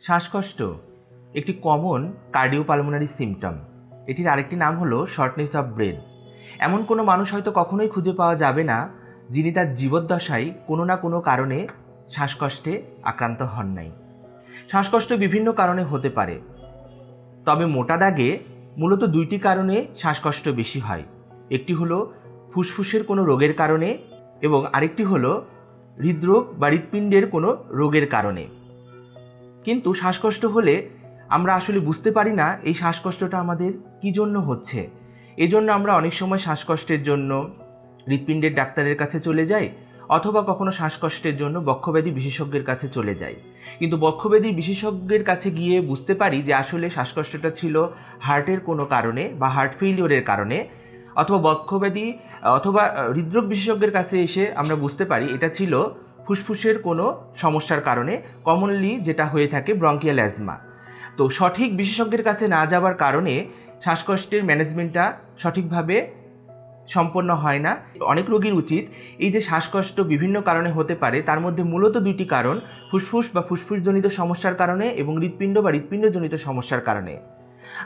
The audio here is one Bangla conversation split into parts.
শ্বাসকষ্ট, একটি কমন কার্ডিওপালমোনারি সিমটম এটির আরেকটি নাম হলো শর্টনেস অফ ব্রেথ এমন কোনো মানুষ হয়তো কখনোই খুঁজে পাওয়া যাবে না, যিনি তার জীবদ্দশায় কোনো না কোনো কারণে শ্বাসকষ্টে আক্রান্ত হন নাই। শ্বাসকষ্ট বিভিন্ন কারণে হতে পারে, তবে মোটা দাগে মূলত দুইটি কারণে শ্বাসকষ্ট বেশি হয়। একটি হলো ফুসফুসের কোনো রোগের কারণে এবং আরেকটি হলো হৃদরোগ বা হৃৎপিণ্ডের কোনো রোগের কারণে। কিন্তু শ্বাসকষ্ট হলে আমরা আসলে বুঝতে পারি না এই শ্বাসকষ্টটা আমাদের কী জন্য হচ্ছে। এজন্য আমরা অনেক সময় শ্বাসকষ্টের জন্য হৃৎপিণ্ডের ডাক্তারের কাছে চলে যাই অথবা কখনো শ্বাসকষ্টের জন্য বক্ষব্যাধি বিশেষজ্ঞের কাছে চলে যাই। কিন্তু বক্ষব্যাধি বিশেষজ্ঞের কাছে গিয়ে বুঝতে পারি যে আসলে শ্বাসকষ্টটা ছিল হার্টের কোনো কারণে বা হার্ট ফেইলিওরের কারণে অথবা বক্ষব্যাধি অথবা হৃদরোগ বিশেষজ্ঞের কাছে এসে আমরা বুঝতে পারি এটা ছিল ফুসফুসের কোনো সমস্যার কারণে কমনলি যেটা হয়ে থাকে ব্রঙ্কিয়াল অ্যাজমা তো সঠিক বিশেষজ্ঞের কাছে না যাওয়ার কারণে শ্বাসকষ্টের ম্যানেজমেন্টটা সঠিকভাবে সম্পন্ন হয় না। অনেক রোগীর উচিত এই যে শ্বাসকষ্ট বিভিন্ন কারণে হতে পারে, তার মধ্যে মূলত দুইটি কারণ, ফুসফুস বা ফুসফুসজনিত সমস্যার কারণে এবং হৃৎপিণ্ড বা হৃৎপিণ্ডজনিত সমস্যার কারণে।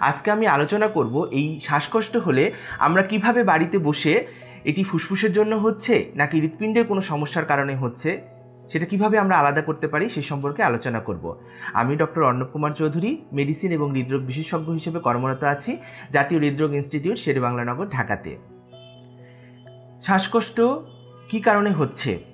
আজকে আমি আলোচনা করব এই শ্বাসকষ্ট হলে আমরা কীভাবে বাড়িতে বসে এটি ফুসফুসের জন্য হচ্ছে নাকি হৃৎপিণ্ডের কোনো সমস্যার কারণে হচ্ছে? সেটা কীভাবে আমরা আলাদা করতে পারি সে সম্পর্কে আলোচনা করব। আমি ডক্টর অর্ণব কুমার চৌধুরী, মেডিসিন এবং হৃদরোগ বিশেষজ্ঞ হিসেবে কর্মরত আছি, জাতীয় হৃদরোগ ইনস্টিটিউট শেরেবাংলানগর ঢাকাতে। শ্বাসকষ্ট কী কারণে হচ্ছে?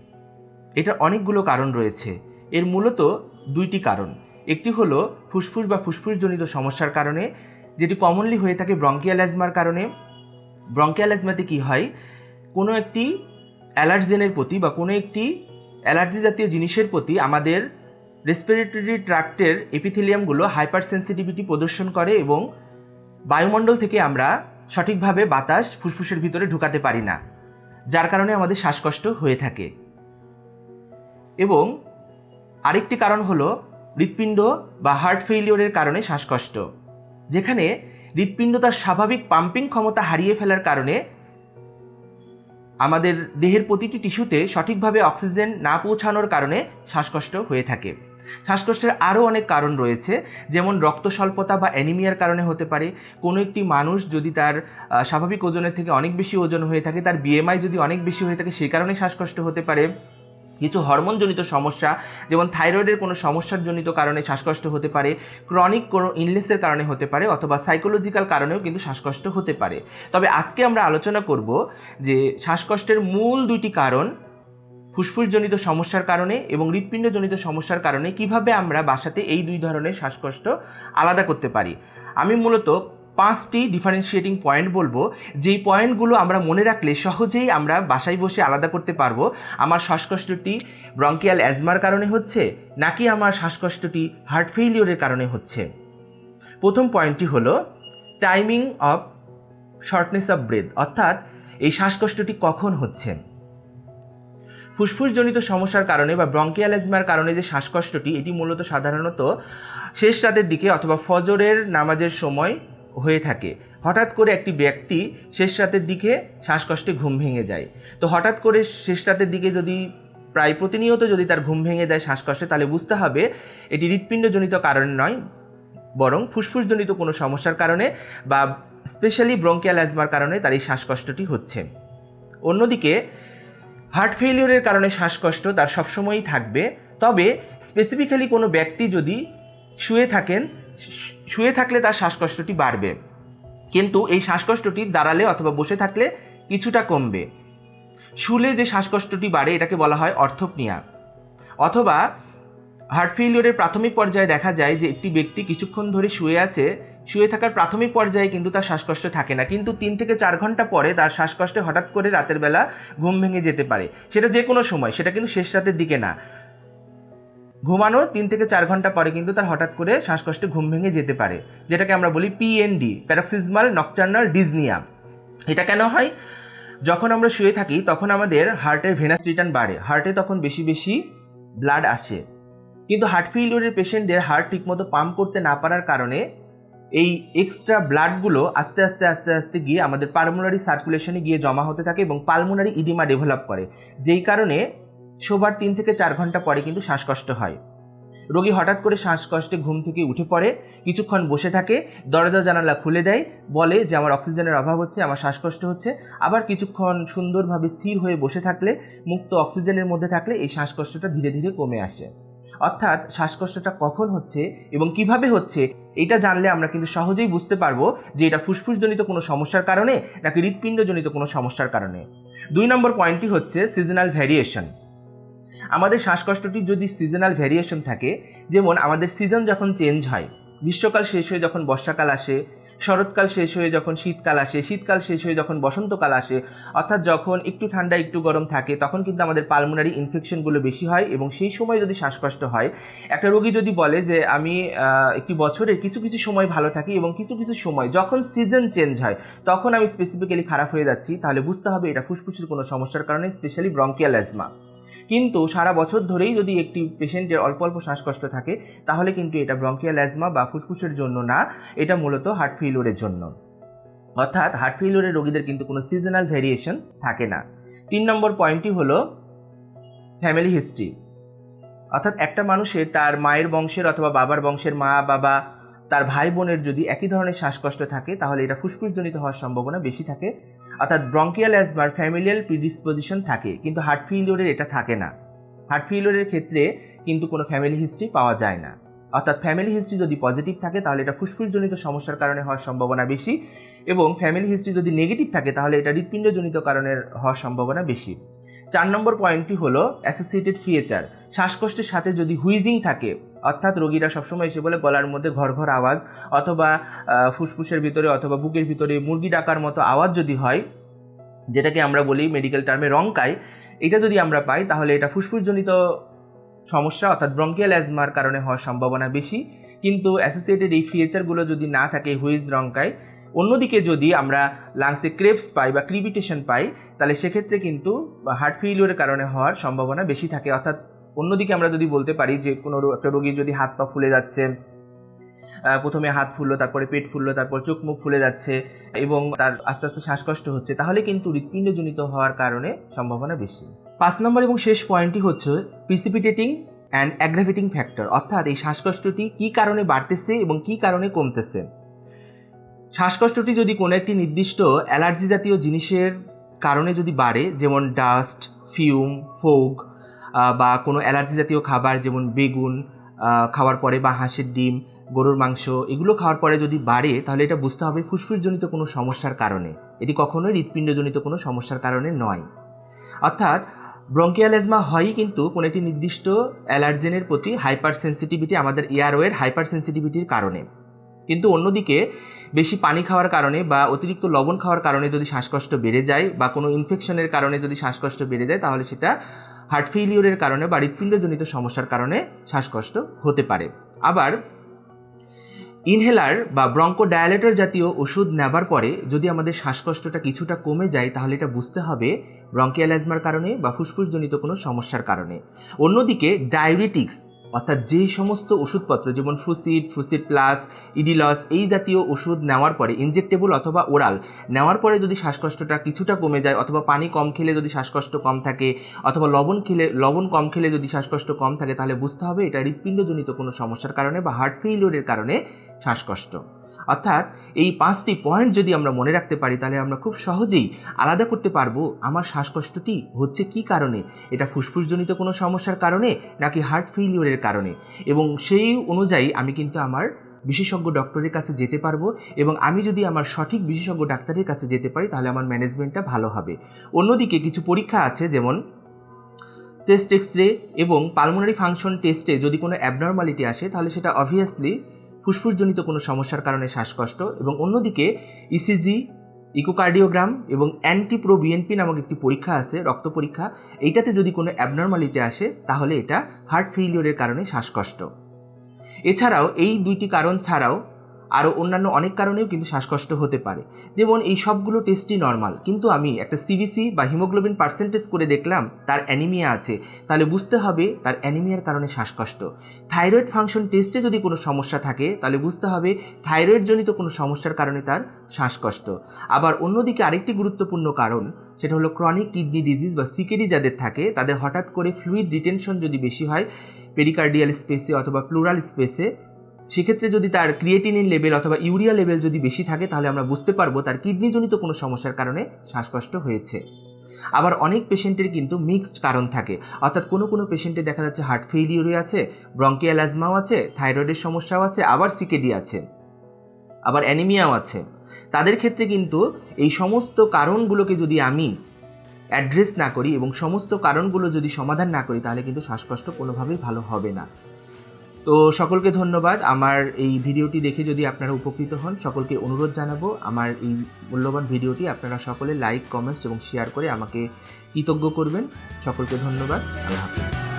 এটার অনেকগুলো কারণ রয়েছে। এর মূলত দুইটি কারণ। একটি হলো ফুসফুস বা ফুসফুসজনিত সমস্যার কারণে, যেটি কমনলি হয়ে থাকে ব্রঙ্কিয়াল অ্যাজমার কারণে। ব্রঙ্কিয়াল অ্যাজমাতে কী হয়? কোনো একটি অ্যালার্জেনের প্রতি বা কোনো একটি অ্যালার্জি জাতীয় জিনিসের প্রতি আমাদের রেসপিরেটরি ট্র্যাক্টের এপিথেলিয়ামগুলো হাইপার সেন্সিটিভিটি প্রদর্শন করে এবং বায়ুমণ্ডল থেকে আমরা সঠিকভাবে বাতাস ফুসফুসের ভিতরে ঢুকাতে পারি না, যার কারণে আমাদের শ্বাসকষ্ট হয়ে থাকে। এবং আরেকটি কারণ হলো হৃৎপিণ্ড বা হার্ট ফেইলিওরের কারণে শ্বাসকষ্ট, যেখানে হৃৎপিণ্ড তার স্বাভাবিক পাম্পিং ক্ষমতা হারিয়ে ফেলার কারণে আমাদের দেহের প্রতিটি টিস্যুতে সঠিকভাবে অক্সিজেন না পৌঁছানোর কারণে শ্বাসকষ্ট হয়ে থাকে। শ্বাসকষ্টের আরও অনেক কারণ রয়েছে, যেমন রক্ত স্বল্পতা বা অ্যানিমিয়ার কারণে হতে পারে। কোনো একটি মানুষ যদি তার স্বাভাবিক ওজনের থেকে অনেক বেশি ওজন হয়ে থাকে, তার বিএমআই যদি অনেক বেশি হয়ে থাকে সেই কারণে শ্বাসকষ্ট হতে পারে। কিছু হরমোনজনিত সমস্যা, যেমন থাইরয়েডের কোনো সমস্যার জনিত কারণে শ্বাসকষ্ট হতে পারে, ক্রনিক কোনো ইনলেসের কারণে হতে পারে অথবা সাইকোলজিক্যাল কারণেও কিন্তু শ্বাসকষ্ট হতে পারে। তবে আজকে আমরা আলোচনা করব যে শ্বাসকষ্টের মূল দুইটি কারণ ফুসফুসজনিত সমস্যার কারণে এবং হৃৎপিণ্ডজনিত সমস্যার কারণে কীভাবে আমরা বাসাতে এই দুই ধরনের শ্বাসকষ্ট আলাদা করতে পারি। আমি মূলত পাঁচটি ডিফারেন্সিয়েটিং পয়েন্ট বলব। যেই পয়েন্টগুলো আমরা মনে রাখলে সহজেই আমরা বাসায় বসে আলাদা করতে পারব। আমার শ্বাসকষ্টটি ব্রঙ্কিয়াল অ্যাজমার কারণে হচ্ছে, নাকি আমার শ্বাসকষ্টটি হার্ট ফেইলিওরের কারণে হচ্ছে। প্রথম পয়েন্টটি হলো timing of shortness of breath অর্থাৎ এই শ্বাসকষ্টটি কখন হচ্ছে। ফুসফুসজনিত সমস্যার কারণে বা ব্রঙ্কিয়াল অ্যাজমার কারণে যে শ্বাসকষ্টটি, এটি মূলত সাধারণত শেষ রাতের দিকে অথবা ফজরের নামাজের সময় হয়ে থাকে। হঠাৎ করে একটি ব্যক্তি শেষ রাতের দিকে শ্বাসকষ্টে ঘুম ভেঙে যায়। তো হঠাৎ করে শেষ রাতের দিকে যদি প্রায় প্রতিনিয়ত যদি তার ঘুম ভেঙে যায় শ্বাসকষ্টে, তাহলে বুঝতে হবে এটি হৃৎপিণ্ডজনিত কারণ নয়, বরং ফুসফুসজনিত কোনো সমস্যার কারণে বা স্পেশালি ব্রঙ্কিয়াল কারণে তার এই শ্বাসকষ্টটি হচ্ছে। অন্যদিকে, হার্ট ফেলিওরের কারণে শ্বাসকষ্ট তার সবসময়ই থাকবে। তবে স্পেসিফিক্যালি কোনো ব্যক্তি যদি শুয়ে থাকেন শুয়ে থাকলে তার শ্বাসকষ্টটি বাড়বে। কিন্তু এই শ্বাসকষ্টটি দাঁড়ালে অথবা বসে থাকলে কিছুটা কমবে। শুলে যে শ্বাসকষ্টটি বাড়ে এটাকে বলা হয় অর্থোপনিয়া। অথবা হার্ট ফেলিওরের প্রাথমিক পর্যায়ে দেখা যায় যে একটি ব্যক্তি কিছুক্ষণ ধরে শুয়ে আছে, শুয়ে থাকার প্রাথমিক পর্যায়ে কিন্তু তার শ্বাসকষ্ট থাকে না। কিন্তু তিন থেকে চার ঘণ্টা পরে তার শ্বাসকষ্টে হঠাৎ করে রাতের বেলা ঘুম ভেঙে যেতে পারে। সেটা যে কোনো সময়, সেটা কিন্তু শেষ রাতের দিকে না। ঘুমানোর তিন থেকে চার ঘণ্টা পরে কিন্তু তার হঠাৎ করে শ্বাসকষ্টে ঘুম ভেঙে যেতে পারে, যেটাকে আমরা বলি পিএনডি প্যারক্সিজমাল নকটার্নাল ডিজনিয়া এটা কেন হয়? যখন আমরা শুয়ে থাকি, তখন আমাদের হার্টের ভেনাস রিটার্ন বাড়ে। হার্টে তখন বেশি বেশি ব্লাড আসে। কিন্তু হার্ট ফেলিওরের পেশেন্টদের হার্ট ঠিকমতো পাম্প করতে না পারার কারণে এই এক্সট্রা ব্লাডগুলো আস্তে আস্তে আস্তে আস্তে গিয়ে আমাদের পালমোনারি সার্কুলেশনে গিয়ে জমা হতে থাকে এবং পালমোনারি ইডিমা ডেভেলপ করে। যেই কারণে শোবার তিন থেকে চার ঘণ্টা পরে কিন্তু শ্বাসকষ্ট হয়। রোগী হঠাৎ করে শ্বাসকষ্টে ঘুম থেকে উঠে পড়ে, কিছুক্ষণ বসে থাকে, দরজা জানালা খুলে দেয়, বলে যে আমার অক্সিজেনের অভাব হচ্ছে, আমার শ্বাসকষ্ট হচ্ছে। আবার কিছুক্ষণ সুন্দরভাবে স্থির হয়ে বসে থাকলে, মুক্ত অক্সিজেনের মধ্যে থাকলে এই শ্বাসকষ্টটা ধীরে ধীরে কমে আসে। অর্থাৎ শ্বাসকষ্টটা কখন হচ্ছে এবং কীভাবে হচ্ছে, এটা জানলে আমরা কিন্তু সহজেই বুঝতে পারব যে এটা ফুসফুসজনিত কোনো সমস্যার কারণে নাকি হৃৎপিণ্ডজনিত কোনো সমস্যার কারণে। দুই নম্বর পয়েন্টটি হচ্ছে সিজনাল ভ্যারিয়েশন। আমাদের শ্বাসকষ্টটির যদি সিজনাল ভ্যারিয়েশন থাকে, যেমন আমাদের সিজন যখন চেঞ্জ হয়, গ্রীষ্মকাল শেষ হয়ে যখন বর্ষাকাল আসে, শরৎকাল শেষ হয়ে যখন শীতকাল আসে, শীতকাল শেষ হয়ে যখন বসন্তকাল আসে, অর্থাৎ যখন একটু ঠান্ডা, একটু গরম থাকে, তখন কিন্তু আমাদের পালমোনারি ইনফেকশনগুলো বেশি হয় এবং সেই সময় যদি শ্বাসকষ্ট হয়, একটা রোগী যদি বলে যে, আমি একটি বছরের কিছু কিছু সময় ভালো থাকি এবং কিছু কিছু সময় যখন সিজন চেঞ্জ হয়, তখন আমি স্পেসিফিক্যালি খারাপ হয়ে যাচ্ছি, তাহলে বুঝতে হবে এটা ফুসফুসের কোনো সমস্যার কারণে স্পেশালি ব্রঙ্কিয়াল অ্যাজমা কিন্তু সারা বছর ধরেই যদি একটি পেশেন্টের অল্প অল্প শ্বাসকষ্ট থাকে, তাহলে কিন্তু এটা ব্রঙ্কিয়াল অ্যাজমা বা ফুসফুসের জন্য না, এটা মূলত হার্ট ফেইলিওরের জন্য। অর্থাৎ হার্ট ফেইলিওরের রোগীদের কিন্তু কোনো সিজনাল ভেরিয়েশন থাকে না। তিন নম্বর পয়েন্টটি হলো ফ্যামিলি হিস্ট্রি অর্থাৎ একটা মানুষের তার মায়ের বংশের অথবা বাবার বংশের মা, বাবা, তার ভাই বোনের যদি একই ধরনের শ্বাসকষ্ট থাকে, তাহলে এটা ফুসফুসজনিত হওয়ার সম্ভাবনা বেশি থাকে। অর্থাৎ ব্রঙ্কিয়াল অ্যাজমার ফ্যামিলিয়াল প্রিডিসপোজিশন থাকে, কিন্তু হার্ট ফেইলিওরের এটা থাকে না। হার্ট ফেইলিওরের ক্ষেত্রে কিন্তু কোনো ফ্যামিলি হিস্ট্রি পাওয়া যায় না। অর্থাৎ ফ্যামিলি হিস্ট্রি যদি পজিটিভ থাকে, তাহলে এটা ফুসফুসজনিত সমস্যার কারণে হওয়ার সম্ভাবনা বেশি এবং ফ্যামিলি হিস্ট্রি যদি নেগেটিভ থাকে, তাহলে এটা হৃৎপিণ্ডজনিত কারণের হওয়ার সম্ভাবনা বেশি। চার নম্বর পয়েন্টটি হলো অ্যাসোসিয়েটেড ফিয়েচার শ্বাসকষ্টের সাথে যদি হুইজিং থাকে অর্থাৎ রোগীরা সবসময় এসে বলে গলার মধ্যে ঘর ঘর আওয়াজ অথবা ফুসফুসের ভিতরে অথবা বুকের ভিতরে মুরগি ডাকার মতো আওয়াজ যদি হয়, যেটাকে আমরা বলি মেডিকেল টার্মে রঙ্কাই এটা যদি আমরা পাই তাহলে এটা ফুসফুসজনিত সমস্যা অর্থাৎ ব্রঙ্কিয়াল অ্যাজমার কারণে হওয়ার সম্ভাবনা বেশি। কিন্তু অ্যাসোসিয়েটেড এই ফিচারগুলো যদি না থাকে হুইজ রঙ্কায় অন্যদিকে যদি আমরা লাংসে ক্রেপস পাই বা ক্রিবিটেশন পাই, তাহলে সেক্ষেত্রে কিন্তু হার্ট ফেইলিওরের কারণে হওয়ার সম্ভাবনা বেশি থাকে। অর্থাৎ অন্যদিকে আমরা যদি বলতে পারি যে কোনো একটা রোগীর যদি হাত পা ফুলে যাচ্ছে প্রথমে হাত ফুললো, তারপরে পেট ফুললো, তারপর চোখ মুখ ফুলে যাচ্ছে এবং তার আস্তে আস্তে শ্বাসকষ্ট হচ্ছে, তাহলে কিন্তু হৃৎপিণ্ডজনিত হওয়ার কারণে সম্ভাবনা বেশি। পাঁচ নম্বর এবং শেষ পয়েন্টটি হচ্ছে প্রিসিপিটেটিং অ্যান্ড অ্যাগ্রাভেটিং ফ্যাক্টর অর্থাৎ এই শ্বাসকষ্টটি কী কারণে বাড়তেছে এবং কী কারণে কমতেছে। শ্বাসকষ্টটি যদি কোনো একটি নির্দিষ্ট অ্যালার্জি জাতীয় জিনিসের কারণে যদি বাড়ে, যেমন ডাস্ট ফিউম ফোগ বা কোনো অ্যালার্জি জাতীয় খাবার যেমন বেগুন খাওয়ার পরে বা হাঁসের ডিম, গরুর মাংস, এগুলো খাওয়ার পরে যদি বাড়ে, তাহলে এটা বুঝতে হবে ফুসফুসজনিত কোনো সমস্যার কারণে। এটি কখনোই হৃৎপিণ্ডজনিত কোনো সমস্যার কারণে নয়। অর্থাৎ ব্রঙ্কিয়াল অ্যাজমা হয়ই কিন্তু কোনো একটি নির্দিষ্ট অ্যালার্জেনের প্রতি হাইপার সেন্সিটিভিটি আমাদের এয়ারওয়ের হাইপার সেন্সিটিভিটির কারণে। কিন্তু অন্যদিকে, বেশি পানি খাওয়ার কারণে বা অতিরিক্ত লবণ খাওয়ার কারণে যদি শ্বাসকষ্ট বেড়ে যায় বা কোনো ইনফেকশনের কারণে যদি শ্বাসকষ্ট বেড়ে যায়, তাহলে সেটা হার্ট ফেইলিওরের কারণে বা হৃৎপিণ্ডজনিত সমস্যার কারণে শ্বাসকষ্ট হতে পারে। আবার, ইনহেলার বা ব্রঙ্কো ডায়ালেটর জাতীয় ওষুধ নেবার পরে যদি আমাদের শ্বাসকষ্টটা কিছুটা কমে যায়, তাহলে এটা বুঝতে হবে ব্রঙ্কিয়ালাইজমার কারণে বা ফুসফুসজনিত কোনো সমস্যার কারণে। অন্যদিকে, ডায়াবেটিক্স অর্থাৎ যে সমস্ত ওষুধপত্র, যেমন ফ্রুসিড ফ্রুসিড প্লাস, ইডিলস, এই জাতীয় ওষুধ নেওয়ার পরে ইনজেক্টেবল অথবা ওরাল নেওয়ার পরে যদি শ্বাসকষ্টটা কিছুটা কমে যায় অথবা পানি কম খেলে যদি শ্বাসকষ্ট কম থাকে অথবা লবণ খেলে, লবণ কম খেলে যদি শ্বাসকষ্ট কম থাকে, তাহলে বুঝতে হবে এটা হৃৎপিণ্ডজনিত কোনো সমস্যার কারণে বা হার্ট ফেইলিওরের কারণে শ্বাসকষ্ট। অর্থাৎ এই পাঁচটি পয়েন্ট যদি আমরা মনে রাখতে পারি, তাহলে আমরা খুব সহজেই আলাদা করতে পারব আমার শ্বাসকষ্টটি হচ্ছে কি কারণে? এটা ফুসফুসজনিত কোনো সমস্যার কারণে নাকি হার্ট ফেইলিওরের কারণে? এবং সেই অনুযায়ী আমি কিন্তু আমার বিশেষজ্ঞ ডক্টরের কাছে যেতে পারব এবং আমি যদি আমার সঠিক বিশেষজ্ঞ ডাক্তারের কাছে যেতে পারি, তাহলে আমার ম্যানেজমেন্টটা ভালো হবে। অন্যদিকে কিছু পরীক্ষা আছে যেমন চেস্ট এক্স রে এবং পালমোনারি ফাংশন টেস্টে যদি কোনো অ্যাবনর্মালিটি আসে, তাহলে সেটা অবভিয়াসলি ফুসফুসজনিত কোনো সমস্যার কারণে শ্বাসকষ্ট এবং অন্যদিকে ইসিজি ইকোকার্ডিওগ্রাম এবং অ্যান্টিপ্রো বিএনপি নামক একটি পরীক্ষা আছে, রক্ত পরীক্ষা। এইটাতে যদি কোনো অ্যাবনর্মালিটি আসে, তাহলে এটা হার্ট ফেইলিওরের কারণে শ্বাসকষ্ট। এছাড়াও এই দুইটি কারণ ছাড়াও আরও অন্যান্য অনেক কারণেও কিন্তু শ্বাসকষ্ট হতে পারে। যেমন এই সবগুলো টেস্টই নর্মাল কিন্তু আমি একটা সিবিসি বা হিমোগ্লোবিন পার্সেন্টেজ করে দেখলাম, তার অ্যানিমিয়া আছে। তাহলে বুঝতে হবে তার অ্যানিমিয়ার কারণে শ্বাসকষ্ট। থাইরয়েড ফাংশন টেস্টে যদি কোনো সমস্যা থাকে, তাহলে বুঝতে হবে থাইরয়েড জনিত কোনো সমস্যার কারণে তার শ্বাসকষ্ট। আবার অন্যদিকে আরেকটি গুরুত্বপূর্ণ কারণ, সেটা হলো ক্রনিক কিডনি ডিজিজ বা সিকেডি যাদের থাকে, তাদের হঠাৎ করে ফ্লুইড রিটেনশন যদি বেশি হয় পেরিকার্ডিয়াল স্পেসে অথবা প্লুরাল স্পেসে সেক্ষেত্রে যদি তার ক্রিয়েটিনিন লেভেল অথবা ইউরিয়া লেভেল যদি বেশি থাকে, তাহলে আমরা বুঝতে পারব তার কিডনিজনিত কোনো সমস্যার কারণে শ্বাসকষ্ট হয়েছে। আবার অনেক পেশেন্টের কিন্তু মিক্সড কারণ থাকে। অর্থাৎ কোনো কোনো পেশেন্টে দেখা যাচ্ছে হার্ট ফেইলিওরে আছে ব্রঙ্কিয়াল অ্যাজমাও আছে থাইরয়েডের সমস্যাও আছে, আবার সিকেডি আছে, আবার অ্যানিমিয়াও আছে। তাদের ক্ষেত্রে কিন্তু এই সমস্ত কারণগুলোকে যদি আমি অ্যাড্রেস না করি এবং সমস্ত কারণগুলো যদি সমাধান না করি, তাহলে কিন্তু শ্বাসকষ্ট কোনোভাবেই ভালো হবে না। তো সকলকে ধন্যবাদ। আমার এই ভিডিওটি দেখে যদি আপনারা উপকৃত হন, সকলকে অনুরোধ জানাব। আমার এই মূল্যবান ভিডিওটি আপনারা সকলে লাইক, কমেন্টস এবং শেয়ার করে আমাকে কৃতজ্ঞ করবেন। সকলকে ধন্যবাদ। আল্লাহ হাফিজ।